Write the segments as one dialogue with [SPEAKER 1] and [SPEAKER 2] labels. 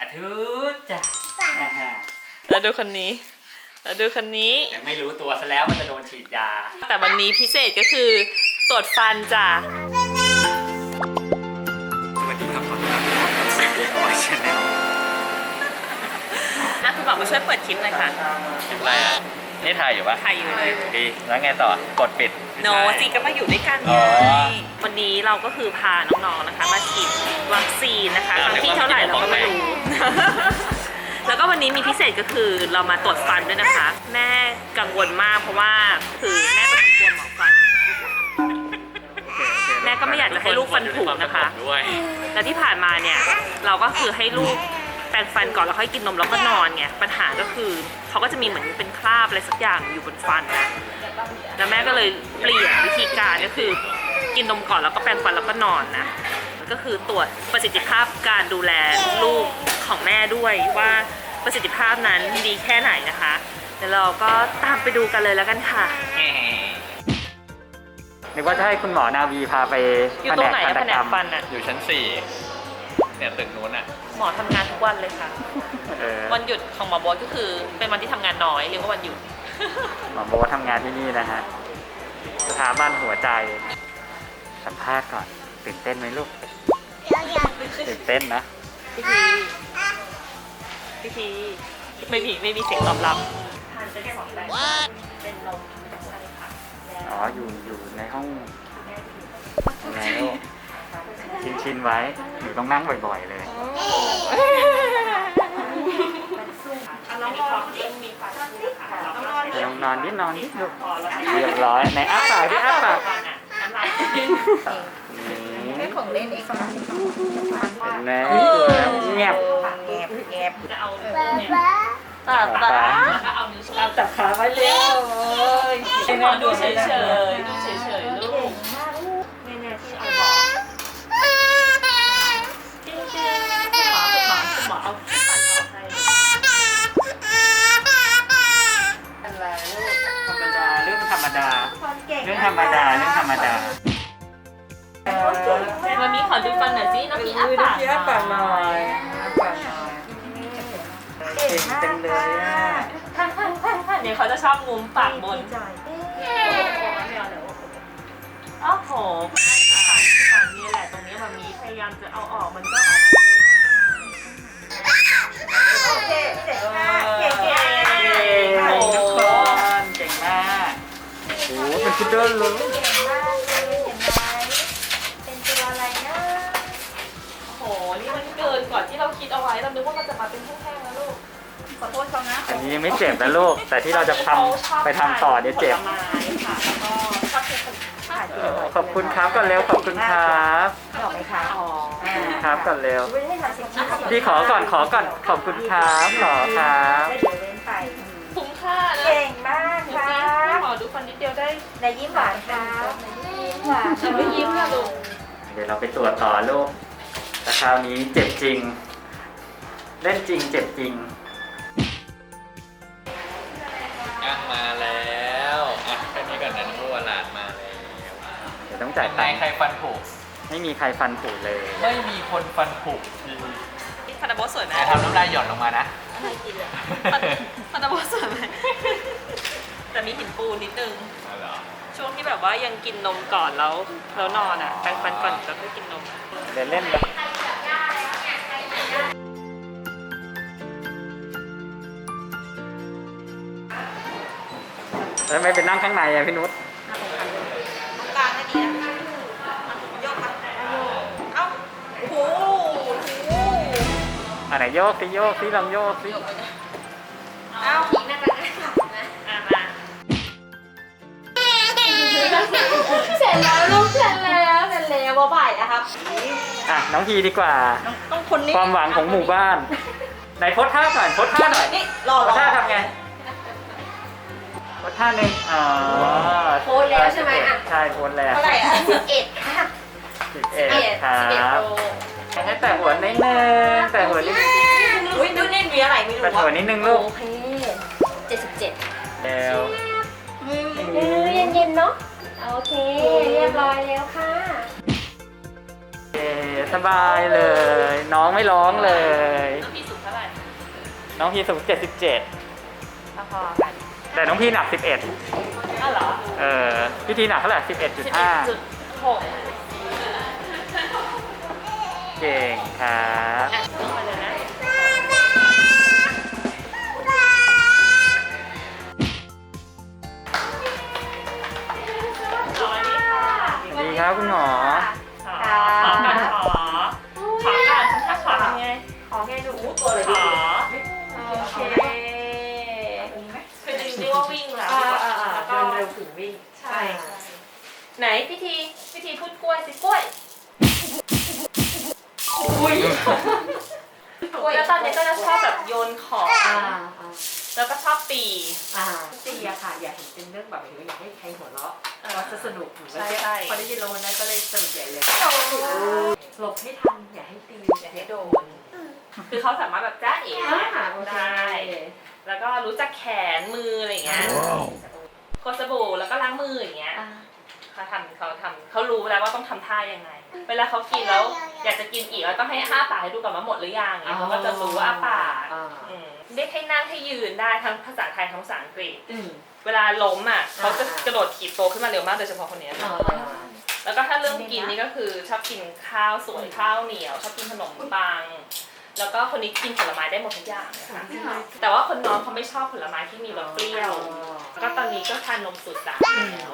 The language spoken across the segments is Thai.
[SPEAKER 1] อาทุจ้ะอ่าฮะ
[SPEAKER 2] แล้วดูคนนี้ แล้วดูคนนี้
[SPEAKER 1] ยังไม่รู้ตัวซะแล้วมันจะโดนฉีดยา
[SPEAKER 2] แต่วันนี้พิเศษก็คือตรวจฟันจ้ะ
[SPEAKER 1] สวัสดีครับขอต้อนรับเข้าสู่เด็กน้อยชาแนล
[SPEAKER 2] อะคุณหมอมาช่วยเปิดคลิปหน่อยค่ะ
[SPEAKER 1] อะไรอะ นี่ถ่ายอยู่ปะ
[SPEAKER 2] ถ่ายอยู่เลย
[SPEAKER 1] ดี แล้วไงต่อกดปิด
[SPEAKER 2] โนจีก็มาอยู่ด้วยกัน
[SPEAKER 1] อ๋
[SPEAKER 2] ไง
[SPEAKER 1] อ
[SPEAKER 2] วั นนี้เราก็คือพาน้องๆนะคะ มาฉีดวัคซีนนะคะครั้งที่เท่าไหร่เราก็ไม่รู้ แล้วก็วันนี้มีพิเศษก็คือเรามาตรวจฟันด้วยนะคะ แม่กังวลมากเพราะว่าคือแม่เป็นคนกลัวหมอฟัน แม่ก็ไม่อยากจะให้ลูกฟันผุนะคะ
[SPEAKER 1] ด้วย
[SPEAKER 2] แล้วที่ผ่านมาเนี่ยเราก็คือให้ลูกแปรงฟันก่อนแล้วค่อยกินนมแล้วก็นอนไงปัญหาก็คือเขาก็จะมีเหมือนเป็นคราบอะไรสักอย่างอยู่บนฟันนะแล้วแม่ก็เลยเปลี่ยนวิธีการก็คือ กินนมก่อนแล้วก็แปรงฟันแล้วก็นอนนะก็คือตรวจประสิทธิภาพการดูแลลูกของแม่ด้วยว่าประสิทธิภาพนั้นดีแค่ไหนนะคะเดี๋ยวเราก็ตามไปดูกันเลยแล้วกันค่ะ
[SPEAKER 1] นึกว่าจะให้คุณหมอนาวีพาไป
[SPEAKER 2] อยู่ตรงไหนอะ
[SPEAKER 1] ทั
[SPEAKER 2] แผนกฟันอะ
[SPEAKER 3] อยู่ชั้นสี่เนี่ยตึกนู้นอะ
[SPEAKER 2] หมอทำงานทุกวันเลยค่ะ
[SPEAKER 1] เออ
[SPEAKER 2] วันหยุดของหมอโบอสก็คือเป็นวันที่ทำงานน้อยเรียกว่าวันหยุด
[SPEAKER 1] หมอโบททำงานที่นี่นะฮะสถาบันหัวใจ สัมภาษณ์ก่อนตื่นเต้นไหมลูกตื่นเต้นนะ
[SPEAKER 2] พี่ทีพี่ทีไม่มีไม่มีเสียงตอบรับทานเป็นสองแบบเป็นนมใช่ค่ะ
[SPEAKER 1] อ๋ออยู่อยู่ในห้องยังไงลูกชินชินๆไว้หนูต้องนั่งบ่อยๆเลย
[SPEAKER 2] น้องนอนดิมีฝาชีค่ะน้องนอน
[SPEAKER 1] เดี๋ยวนอนนิดนอนนิดลูกเรียบร้อยไหนอ้าปากดิอ้าปาก
[SPEAKER 2] น้ำลาย
[SPEAKER 1] นี่
[SPEAKER 4] ของเล่นเองค่ะ
[SPEAKER 1] เห็นไหมตัวแล้วเงียบ
[SPEAKER 4] แอบแอบ
[SPEAKER 2] จะเอา
[SPEAKER 1] ป้าป้า
[SPEAKER 2] ก็เอานิ้วชี้จับขาไว้เร็วให้นอนดูเฉยๆดูเฉย เรื่อ
[SPEAKER 1] งธรรมดา
[SPEAKER 4] เรื่
[SPEAKER 1] องธรรมดามา
[SPEAKER 2] มีขอดูฟันหน่อยสิน้องมีอ้าปาก
[SPEAKER 4] อ้าปากหน่อยอาปากหน่อย
[SPEAKER 1] เก่งจังเลยอะ
[SPEAKER 2] เนี่ยเขาจะชอบงุ้มปากบนโอ้โหฝั่งนี้แหละตรงนี้มามีพยายามจะเอาออกมันก็ออก
[SPEAKER 4] โอเคเจ๋งมากเพุ
[SPEAKER 1] ดเดิ้ลเลย
[SPEAKER 4] เก่งมากเลยเห็นไหมเป็นตัวอะไรนะ
[SPEAKER 2] โอ้โห นี่มันเกินกว่าที่เราคิดเอาไว้ เราคิดว่ามันจะมาเป็นแท่งๆนะลูก
[SPEAKER 4] ขอโทษเขานะ
[SPEAKER 1] อันนี้ยังไม่เจ็บนะลูก แต่ที่เราจะทำไปทำต่อเนี่ยเจ็บ
[SPEAKER 2] ผลไม้ค่ะแล้วก็ชอบกินขนม
[SPEAKER 1] เออขอบคุณครับก่อนเร็วขอบคุณครับ
[SPEAKER 4] ออกไหมคะ
[SPEAKER 2] อ๋อ
[SPEAKER 1] ครับก่อนเร็ว
[SPEAKER 4] ไม่ได้ทำสิ่งที่
[SPEAKER 1] พี่ขอก่อนขอก่อนขอบคุณครับขอครับ
[SPEAKER 2] ๆพี่
[SPEAKER 4] บ
[SPEAKER 2] หมอดูฟันนิดเดียวได้
[SPEAKER 4] ในยิ้มหวานครับในยิ้มหวาน
[SPEAKER 2] ฉันไม่ยิ้มนะลูก
[SPEAKER 1] เดี๋ยวเราไปตรวจต่อลูกแต่คราวนี้เจ็บจริง เล่นจริงเจ็บจริง
[SPEAKER 3] อะมาแล้วอะแค่นี้ก่อนนะน้องบัวหลานมาแล้ว
[SPEAKER 1] เดี๋ยวต้องจ่าย
[SPEAKER 3] ไหน
[SPEAKER 1] ตังค์
[SPEAKER 3] ใครฟันผุ
[SPEAKER 1] ไม่มีใครฟันผุเลย
[SPEAKER 3] ไม่มีคนฟันผุ
[SPEAKER 2] ฟันดับโบสวยไหม
[SPEAKER 3] แต่ทำน้ำลายหย่อนลงมานะ
[SPEAKER 2] ฟันฟันดับโบสวยไหม แต่มีหินปูนนิดนึง
[SPEAKER 3] อ๋อเหรอ
[SPEAKER 2] ช่วงที่แบบว่ายังกินนมก่อนแล้วแล้วนอนอะแปรงฟันก่อนแล้วก็กินนม
[SPEAKER 1] เดี๋ยวเล่นไปแล้วไม่ไปนั่งข้างในอะพี่นุช
[SPEAKER 4] กลางให้ดีนะโยกมาเอ้าโอ้โหโอ้โห
[SPEAKER 1] อันไหนโยกสิโยกสิลองโยกสิ
[SPEAKER 4] เอ้า เสร็จแล้วลูกเสร็จแล้วเสร็จแล้วบ๊ายบายนะครับ
[SPEAKER 1] อะน้องพีดีกว่า
[SPEAKER 4] ต้องคนนี้
[SPEAKER 1] ความหวังของหมู่บ้านไหนโพสท่าหน่อยโพสท่าหน่อย
[SPEAKER 4] นี่รอ
[SPEAKER 1] โพ
[SPEAKER 4] ร
[SPEAKER 1] ส
[SPEAKER 4] อ
[SPEAKER 1] ท่าทำไงโพสท่าหนึ่งอ๋อ
[SPEAKER 4] โพสแล้วใช่ไหมอะ
[SPEAKER 1] ใช่โพสแล้ว
[SPEAKER 4] เท่าไหร่อะสิบเอ็ดค่ะ
[SPEAKER 1] สิบเอ็ด
[SPEAKER 4] สิบเอ็ด
[SPEAKER 1] ครั
[SPEAKER 4] สิบเอ็ด
[SPEAKER 1] บ
[SPEAKER 4] โล
[SPEAKER 1] ให้แต่หัวนิดนึงแต่หัวนิดนึง
[SPEAKER 4] อุ้ยดูนี่มีอะไรไม่รู้
[SPEAKER 1] แต่หัวนิดนึงลูก
[SPEAKER 4] โอเคเจ็ดสิบเจ็ด
[SPEAKER 1] แล้ว
[SPEAKER 4] เออ เย็นๆเนาะโอเค เรียบร้อยแล้วค่ะ
[SPEAKER 1] เย้สบายเลย น้องไม่ร้องเลย
[SPEAKER 2] น้องพี่สูงเท่าไหร่
[SPEAKER 1] น้องพี่สูง77
[SPEAKER 2] พอๆกัน
[SPEAKER 1] แต่น้องพี่หนัก 11
[SPEAKER 2] อ้าวเหรอ
[SPEAKER 1] เออพี่ทีหนักเท่าไหร่11.5
[SPEAKER 2] จุดหก
[SPEAKER 1] เก่งครับ
[SPEAKER 2] อะ กล้วยสิกล้วย
[SPEAKER 4] อุ้ย
[SPEAKER 2] แล้วตอนนี้ก็จะชอบแบบโยนของ
[SPEAKER 4] อ่าอ่า
[SPEAKER 2] แล้วก็ชอบตี
[SPEAKER 4] อ่าตีอะค่ะ อยากเห็นเป็นเรื่องแบบนี้อยากให้ใครหัวเราะว่าจะสนุกหรือว่า
[SPEAKER 2] ใช่ใช่
[SPEAKER 4] พอได้ยินเราวันนั้นก็เลยสนุกใหญ่เลยหลบให้ทันอย่าให้ตีอย่าให้โดน
[SPEAKER 2] คือเขาสามารถแบบจ้าเอ๋
[SPEAKER 4] อ่าโอเค
[SPEAKER 2] ได้ แล้วก็รู้จักแขนมืออะไรอย่างเงี้ยโคสบู่แล้วก็ล้างมืออย่างเงี้ย
[SPEAKER 4] อ่า
[SPEAKER 2] เขาทำเขาทำเขารู้แล้วว่าต้องทำท่ายังไง เวลาเขากินแล้ว อยากจะกินอีกเราต้องให้อ้าปากให้ดูก่อนว่าหมดหรือยังเงี้ยเขาก็จะรู้ว่าอ้าปาก
[SPEAKER 4] อ่า
[SPEAKER 2] อืมเรียกให้นั่งให้ยืนได้ทั้งภาษาไทยทั้งภาษาอังกฤษ
[SPEAKER 4] อืม
[SPEAKER 2] เวลาล้มอะเขาจะ
[SPEAKER 4] อ่า
[SPEAKER 2] กระโดดขีดโตขึ้นมาเร็วมากโดยเฉพาะคนเนี้ย
[SPEAKER 4] อ่า
[SPEAKER 2] แล้วก็ถ้าเรื่องกินนี่ก็คือชอบกินข้าวสวยข้าวเหนียว ชอบกินขนมปัง แล้วก็คนนี้กินผลไม้ได้หมดทุกอย่างนะคะแต่ว่าคนน้องเขาไม่ชอบผลไม้ที่มีรสเปรี้ยว แล้วก็ตอนนี้ก็ทานนมสูตรสามแล้ว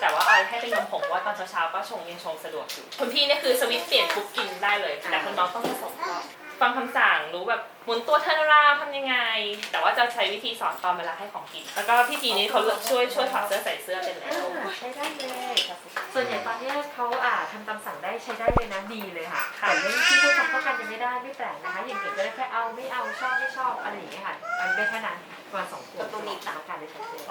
[SPEAKER 2] แต่ว่าออยให้เป็นนมผงว่าตอนเช้าๆก็ชงยังชงสะดวกอยู่คนพี่เนี่ยคือสวิตช์เปลี่ยนปุ๊บกินได้เลย แต่คนน้องต้องผสมก่อน ฟังคำสั่งรู้แบบหมุนตัวเทนราวทำยังไง แต่ว่าจะใช้วิธีสอนตอนเวลาให้ของกิน แล้วก็พี่ทีนี้เขาช่วยช่วยถอดเสื้อใส่เสื้อเป็นแล้ว
[SPEAKER 4] อ่าใช้ได้เลย ส่วนใหญ่ตอนเนี้ยเขาอ่าทำตามสั่งได้ใช้ได้เลยนะดีเลยค่ะ
[SPEAKER 2] ค่ะ
[SPEAKER 4] แต่เรื่องที่พูดทำเข้ากันยังไม่ได้ไม่แปลกนะคะอย่างเก่งก็ได้แค่เอาไม่เอาชอบไม่ชอบอะไรอย่างเงี้ยค่ะมันได้แค่นั้นประมาณสองขวบตรงนี้ตามการเลยชัดเจน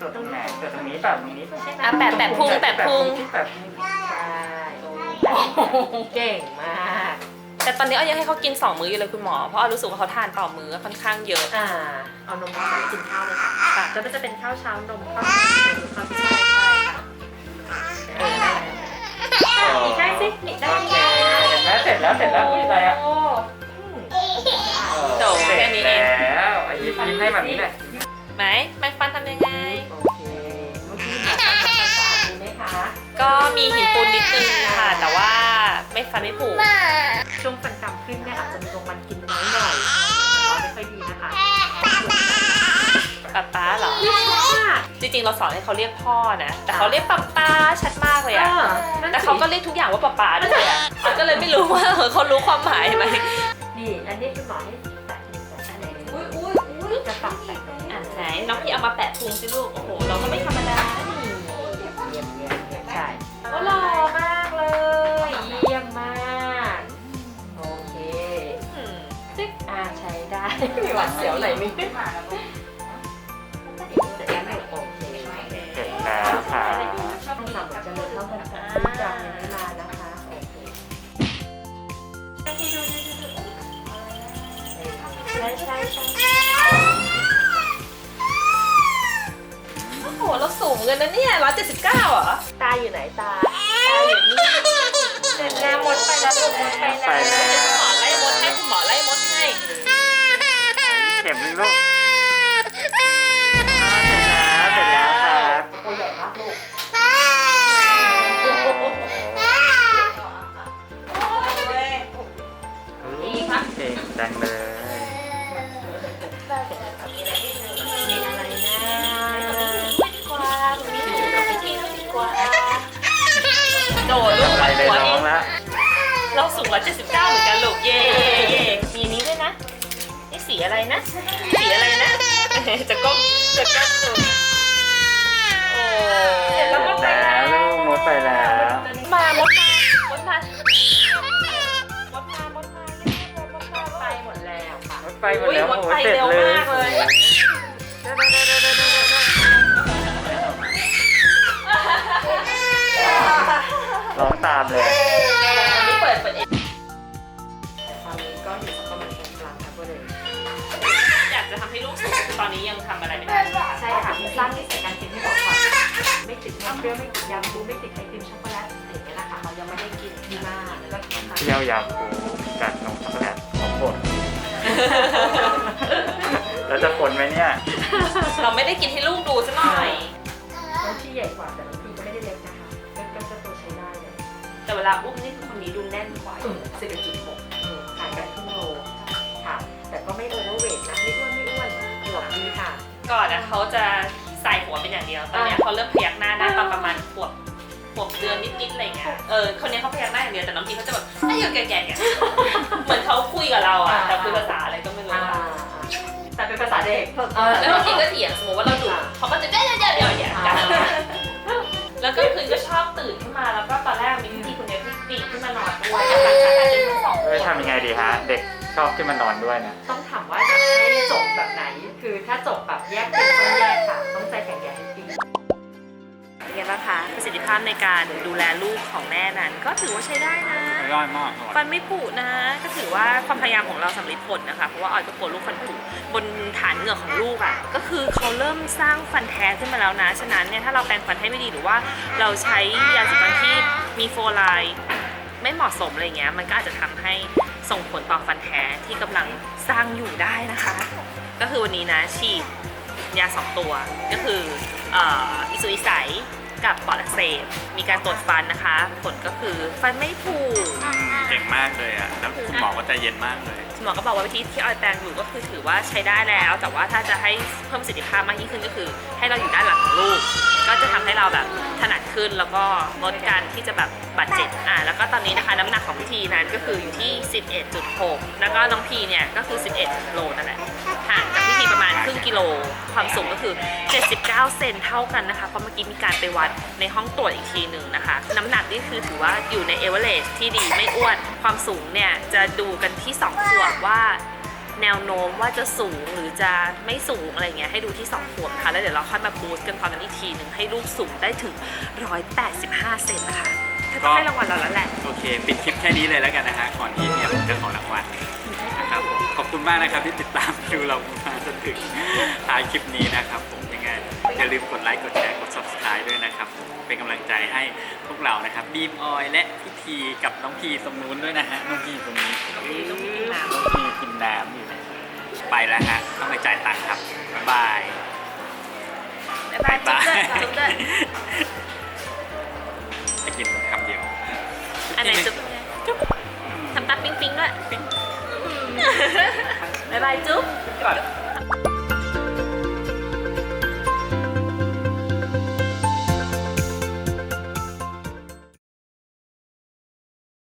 [SPEAKER 1] ตัวตรงไหนตัวตรงนี้เปล่าตรงนี้
[SPEAKER 4] ใช่ไหม
[SPEAKER 2] อะแปะแปะพุงแปะพุง
[SPEAKER 1] แปะพุง
[SPEAKER 4] ใช่ เก่งมาก
[SPEAKER 2] แต่ตอนนี้อ้อยยังให้เขากินสองมื้ออยู่เลยคุณหมอ เพราะอ้อยรู้สึกว่าเขาทานต่อมื้อค่อนข้างเยอะ
[SPEAKER 4] อ่า เอานมมาใส่กินข้าวเลยค่ะ
[SPEAKER 2] ค่ะ
[SPEAKER 4] แล้วมันจะเป็นข้าวเช้านมข้าวเช้านมข้าวเช้าใช่ค่ะเออได้แล้วอีกได้สิอีกได้
[SPEAKER 1] โอเค
[SPEAKER 4] ยัง
[SPEAKER 1] เสร็จแล้วเสร็จแล้วเสร็จแล้วอุ้ยอะไรอะ
[SPEAKER 4] โอ้
[SPEAKER 2] โด่ง
[SPEAKER 1] เสร็จ
[SPEAKER 2] แค่นี้เอง
[SPEAKER 1] แล้วไอ้ยิ้มยิ้มให้แบบนี้หน่อย
[SPEAKER 2] ไหมแปรงฟันทำยังไง
[SPEAKER 4] โอเคเมื่อกี้หมอทำความสะอาดดีไหมคะ
[SPEAKER 2] ก็มีหินปูนนิดนึงค่ะแต่ว่า ไม่ฟันไม่ผุ
[SPEAKER 4] ช่วงฟันกำขึ้นเนี่ยอาจจะมีตรงมันกินน้อยหน่อยเราไม่ค่อยดีนะคะ
[SPEAKER 2] ป๊าป๊าเหรอ
[SPEAKER 4] เรียกว่า
[SPEAKER 2] จริงๆเราสอนให้เขาเรียกพ่อนะ แต่เขาเรียกป๊าป๊าชัดมากเลย
[SPEAKER 4] เอ
[SPEAKER 2] อะ
[SPEAKER 4] อนั่น
[SPEAKER 2] แต่
[SPEAKER 4] สิ
[SPEAKER 2] เขาก็เรียกทุกอย่างว่าป๊าป๊าด้วยอะเราก็เลยไม่รู้ว่าเออเขารู้ความหมายไหม
[SPEAKER 4] นี่อันนี้คุณหมอให้แตะมือแตะอะไรอุ้ยอุ้ยอุ้ยจะปักแตะตรงนี้
[SPEAKER 2] อะไหนน้องพี่เอามาแปะพุงสิลูก ด
[SPEAKER 4] เสียวไหนมีเสร็จแล้วโอเค
[SPEAKER 1] เสร็จแล้วค่ะ
[SPEAKER 4] ต้องทำเหมือนจะเลยเท่ากันค่ะที่จำยังไม่มานะคะโอเคใช่ใช่ใช่
[SPEAKER 2] โอ้โหเราสูงเกินนะเนี่ยร้อยเจ็ดสิบเก้าเหรอ
[SPEAKER 4] ตาอยู่ไหนตา
[SPEAKER 2] ตาอยู่นี่
[SPEAKER 4] เดินหน้ามดไปแล้วลูกมดไป
[SPEAKER 1] ไป
[SPEAKER 4] แล้ว
[SPEAKER 1] แล้ว
[SPEAKER 2] คุณหมอไล่มดให้คุณหมอไล่มดให้
[SPEAKER 1] เข็มนึงลูกอ่าเสร็จแล้วเสร็จแล้วครับ
[SPEAKER 4] ตัวใหญ่มากลูก
[SPEAKER 1] จะ
[SPEAKER 2] ก้มจะก้มดูโอ้
[SPEAKER 4] เสร็จแล้วก็
[SPEAKER 1] ไปแล้วลูกมดไปแล้ว
[SPEAKER 2] มามดมามดมามดมามดมาเรียกมดมา
[SPEAKER 4] ไปหมดแล้วค่ะ
[SPEAKER 1] มดไปหมดแล้ว
[SPEAKER 2] อุ๊ยมด
[SPEAKER 1] โอ้โหเสร็จ
[SPEAKER 2] เร็ว
[SPEAKER 1] เลย
[SPEAKER 2] มากเลย
[SPEAKER 1] ร้องตามเลย
[SPEAKER 2] วันนี้เปิดเปิดเอ ตอนนี้ยังทำอะไรไม่ได้
[SPEAKER 4] ใช่ค่ะมีสร้างนิสัยการกินที่บอกก่อนไม่ติดนมเปรี้ยวไม่ติดยำบูไม่ติดไอติมช็อกโกแลตอย่างเงี้ยนะคะเขายังไม่ให้กินที่มากแล้วก็กิน
[SPEAKER 1] เที่ยวยาคูกัดนมช็อกโกแลตของโปรดแล้วจะผลไหมเนี่ย
[SPEAKER 2] เราไม่ได้กินให้ลูกดูซะหน่อย
[SPEAKER 4] น้องที่ใหญ่กว่าแต่น้องพี่ก็ไม่ได้เล็กนะคะก็ก็จะตัวใช้ได้เลย
[SPEAKER 2] แต่เวลาอุ้มนี่คือคนนี้ดูแน่นกว่า
[SPEAKER 4] สิบเอ็ดจุดหกห่างกันครึ่งโลค่ะ แต่ก็ไม่โอเวอร์เวทนะไม่อ้วนไม่อ้วน หลบดีค่ะ
[SPEAKER 2] ก่อนนะเขาจะใส่หัวเป็นอย่างเดียว ตอนเนี้ยเขาเริ่มพยักหน้าได้ตอนประมาณขวบขวบเดือนนิดๆอะไรเงี้ย เออ คนนี้เขาพยักหน้าอย่างเดียว แต่น้องพีเขาจะแบบไอ้อยู่แก่ๆเนี่ยเหมือนเขาคุยกับเราอะแต่คุยภาษาอะไรก็ไม่รู้
[SPEAKER 4] อ่า
[SPEAKER 2] อะ
[SPEAKER 4] แต่เป็นภาษาเด็ก
[SPEAKER 2] แล้วบางทีก็เถียงสมมติว่าเราดุเขาก็จะเดี๋ยวเดี๋ยวเดี๋ยวเดี๋ยวกันแล้วก็คืนก็ชอบตื่นขึ้นมาแล้วก็ตอนแรกมีพี่คนเนี้ยที่ปีนขึ้นมานอนด้วยนะคะชาจนทั้งสองค
[SPEAKER 1] เอ้ย
[SPEAKER 2] น
[SPEAKER 1] ทำยังไงดีฮะเด็ก ชอบขึ้นมานอนด้วยนะ
[SPEAKER 4] ต้องถามว่าอยากให้จบแบบไหน คือถ้าจบแบบแยกเป็นต้องแยกค่ะ ต้องใจแข็งแรงให้ดี
[SPEAKER 2] เป็นไงบ้างคะประสิทธิภาพในการดูแลลูกของแม่นั้น ก็ถือว่าใช้ได้นะ
[SPEAKER 1] ร่อยมาก
[SPEAKER 2] ฟันไม่ผุนะ ก็ถือว่าความพยายามของเราสำเร็จผลนะคะ เพราะว่าออยก็กลัวลูกฟันผุบนฐานเหงือกของลูกอะ่ะ ก็คือเขาเริ่มสร้างฟันแท้ขึ้นมาแล้วนะ ฉะนั้นเนี่ยถ้าเราแปรงฟันให้ไม่ดีหรือว่าเราใช้ยาสีฟันที่มีโฟไลน์ไม่เหมาะสมอะไรเงี้ย มันก็อาจจะทำให้ ส่งผลต่อฟันแท้ที่กำลังสร้างอยู่ได้นะคะ ก็คือวันนี้นะฉีดยาสองตัว ก็คือเอ่ออิสุอิสัยกับปอดอักเสบมีการตรวจฟันนะคะ ผลก็คือฟันไม่ผุ
[SPEAKER 1] เก่งมากเลยอะแล้วคุณหมอก็ใจเย็นมากเลย
[SPEAKER 2] คุณหมอก็บอกว่าวิธีที่ออยแปลงอยู่ก็คือถือว่าใช้ได้แล้ว แต่ว่าถ้าจะให้เพิ่มประสิทธิภาพมากยิ่งขึ้นก็คือ ให้เราอยู่ด้านหลังของลูก ก็จะทำให้เราแบบถนัดขึ้นแล้วก็ลดการที่จะแบบบาดเจ็บอ่าแล้วก็ตอนนี้นะคะน้ำหนักของพิธีนั้นก็คืออยู่ที่ 11.6 แล้วก็น้องพีเนี่ยก็คือ 11โลนั่นแหละห่างจากพิธีประมาณครึ่งกิโลความสูงก็คือ 79 เซนเท่ากันนะคะเพราะเมื่อกี้มีการไปวัดในห้องตรวจอีกทีหนึ่งนะคะ น้ำหนักนี่คือถือว่าอยู่ในเอเวอเรสที่ดีไม่อ้วนความสูงเนี่ยจะดูกันที่2ขวบว่า แนวโน้มว่าจะสูงหรือจะไม่สูงอะไรเงี้ยให้ดูที่ 2 ขวบนะคะแล้วเดี๋ยวเราค่อยมาบูสต์กันตอนนั้นอีกทีหนึ่งให้ลูกสูงได้ถึง 185 เซนนะคะเธอต้องให้รางวัลเราแล้วแหละ
[SPEAKER 1] โอเค ปิดคลิปแค่นี้เลยแล้วกันนะฮะก่อนที่เนี่ยผมจะขอรางวัลนะครับผมขอบคุณมากนะครับที่ติดตามดูเรามาจนถึงท้ายคลิปนี้นะครับผมยังไงอย่าลืมกดไลค์กดแชร์กด subscribe ด้วยนะครับผมเป็นกำลังใจให้พ วกเรานะครับบีมออยและพิธีกับน้องพีตรงนู้นด้วยนะฮะน้องพีตรงนี้
[SPEAKER 2] น้องพีกินน้ำ
[SPEAKER 1] น้องพีกินน้ำอยู่นะไปแล้วฮะต้องไปจ่ายตังค์ครับบ๊ายบาย
[SPEAKER 2] บ๊ายบายจุ๊บด้วยจุ๊บด้วย
[SPEAKER 1] จะกินคำเดียว
[SPEAKER 2] อันไหนจุ๊บจุ๊บทำตาปิ๊งปิ๊งด้วยบ๊ายบายจุ๊บ
[SPEAKER 1] ก่อน